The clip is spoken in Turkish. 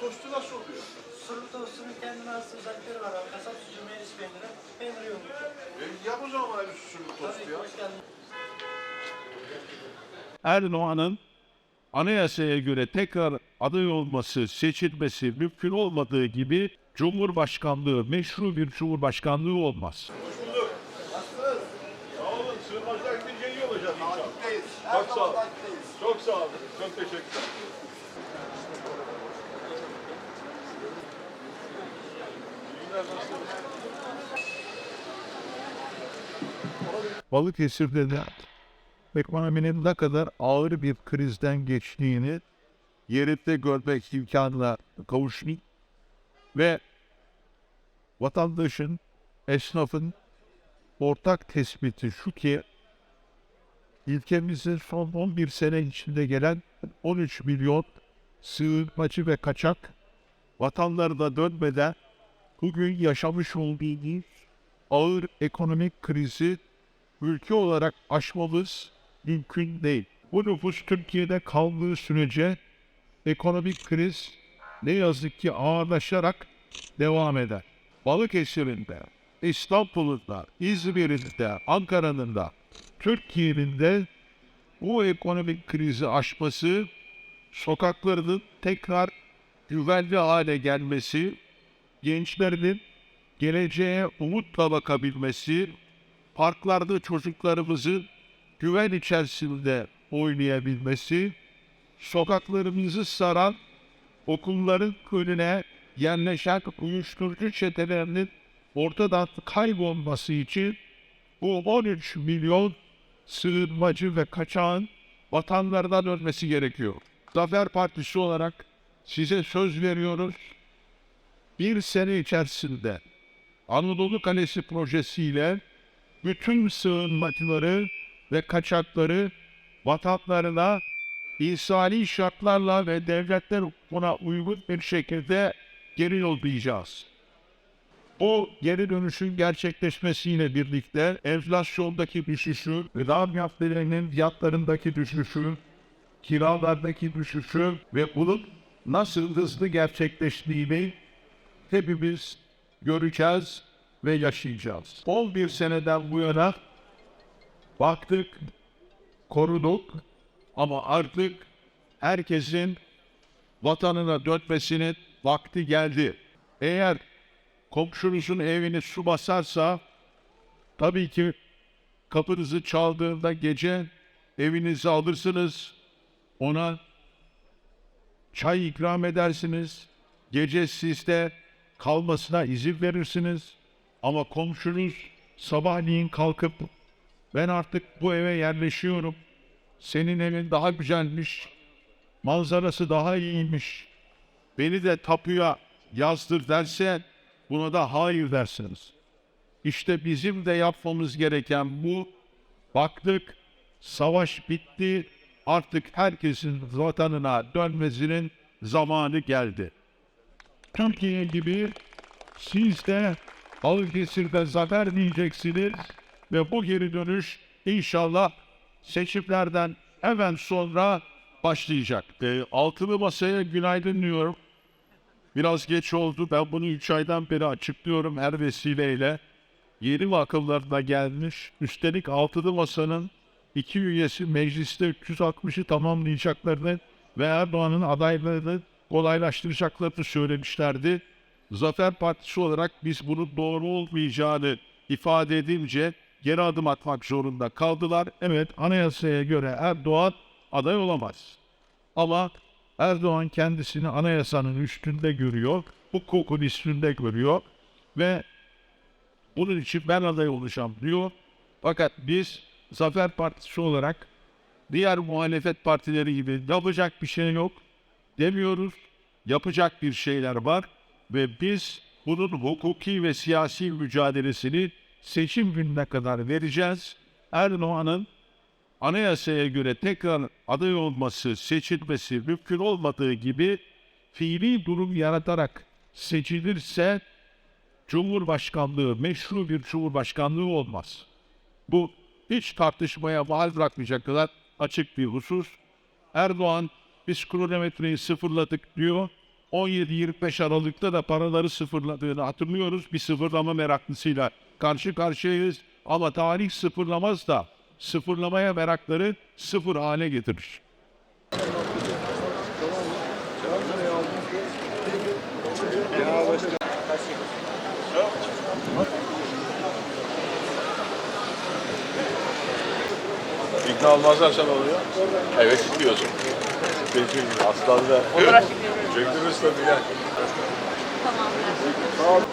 Tostu nasıl oluyor? Sulu tostunun kendine has özellikleri var abi. Kasap sucuğu, peyniri, peyniri yoğurt. E, yap o tostu Tabii ya. Erdoğan'ın anayasaya göre tekrar aday olması, seçilmesi mümkün olmadığı gibi Cumhurbaşkanlığı, meşru bir Cumhurbaşkanlığı olmaz. Sağ olun. Çok sağ olun. Çok teşekkürler. Balıkesir'de de ekonominin ne kadar ağır bir krizden geçtiğini yerinde görmek imkanına kavuştuk ve vatandaşın, esnafın ortak tespiti şu ki ülkemizin son 11 sene içinde gelen 13 milyon sığınmacı ve kaçak vatanlarına dönmeden bugün yaşamış olduğumuz ağır ekonomik krizi ülke olarak aşmamız mümkün değil. Bu nüfus Türkiye'de kaldığı sürece ekonomik kriz ne yazık ki ağırlaşarak devam eder. Balıkesir'in de, İstanbul'un da, İzmir'in de, Ankara'nın da, Türkiye'nin de bu ekonomik krizi aşması, sokaklarının tekrar güvenli hale gelmesi, gençlerin geleceğe umutla bakabilmesi, parklarda çocuklarımızın güven içerisinde oynayabilmesi, sokaklarımızı saran okulların önüne yerleşen uyuşturucu çetelerinin ortadan kaybolması için bu 13 milyon sığınmacı ve kaçağın vatanlardan ölmesi gerekiyor. Zafer Partisi olarak size söz veriyoruz. Bir sene içerisinde Anadolu Kalesi projesiyle bütün sığınmacıları ve kaçakları vatanlarına insani şartlarla ve devletler buna uygun bir şekilde geri yollayacağız. Bu geri dönüşün gerçekleşmesiyle birlikte enflasyondaki düşüşü, gıda fiyatlarının fiyatlarındaki düşüşü, kiralardaki düşüşü ve bunun nasıl hızlı gerçekleştiğini hepimiz göreceğiz ve yaşayacağız. 11 seneden bu yana baktık, koruduk ama artık herkesin vatanına dönmesinin vakti geldi. Eğer komşunuzun evini su basarsa tabii ki kapınızı çaldığında gece evinizi alırsınız, ona çay ikram edersiniz, gece sizde kalmasına izin verirsiniz. Ama komşunuz sabahleyin kalkıp ben artık bu eve yerleşiyorum. Senin evin daha güzelmiş. Manzarası daha iyiymiş. Beni de tapuya yazdır derse buna da hayır dersiniz. İşte bizim de yapmamız gereken bu. Baktık savaş bitti. Artık herkesin vatanına dönmesinin zamanı geldi. Türkiye gibi siz de Balıkesir'de zafer diyeceksiniz ve bu geri dönüş inşallah seçimlerden hemen sonra başlayacak. E, altılı masaya günaydın diyorum. Biraz geç oldu. Ben bunu 3 aydan beri açıklıyorum her vesileyle. Yeni mi akıllarına gelmiş? Üstelik altılı masanın iki üyesi mecliste 360'ı tamamlayacaklarını ve Erdoğan'ın adaylarını kolaylaştıracaklarını söylemişlerdi. Zafer Partisi olarak biz bunun doğru olmayacağını ifade edince geri adım atmak zorunda kaldılar. Evet anayasaya göre Erdoğan aday olamaz. Ama Erdoğan kendisini anayasanın üstünde görüyor, hukukun üstünde görüyor ve bunun için ben aday olacağım diyor. Fakat biz Zafer Partisi olarak diğer muhalefet partileri gibi yapacak bir şey yok demiyoruz. Yapacak bir şeyler var ve biz bunun hukuki ve siyasi mücadelesini seçim gününe kadar vereceğiz. Erdoğan'ın anayasaya göre tekrar aday olması, seçilmesi mümkün olmadığı gibi fiili durum yaratarak seçilirse Cumhurbaşkanlığı meşru bir cumhurbaşkanlığı olmaz. Bu hiç tartışmaya mahal bırakmayacak kadar açık bir husus. Erdoğan biz kronometreyi sıfırladık diyor. 17-25 Aralık'ta da paraları sıfırladığını hatırlıyoruz. Bir sıfırlama meraklısıyla karşı karşıyayız. Ama tarih sıfırlamaz da sıfırlamaya merakları sıfır hale getirir. İkna olmazlarsa ne oluyor? Evet istiyorsun. Peki aslan da. Çektiniz tabii ya. Tamamdır.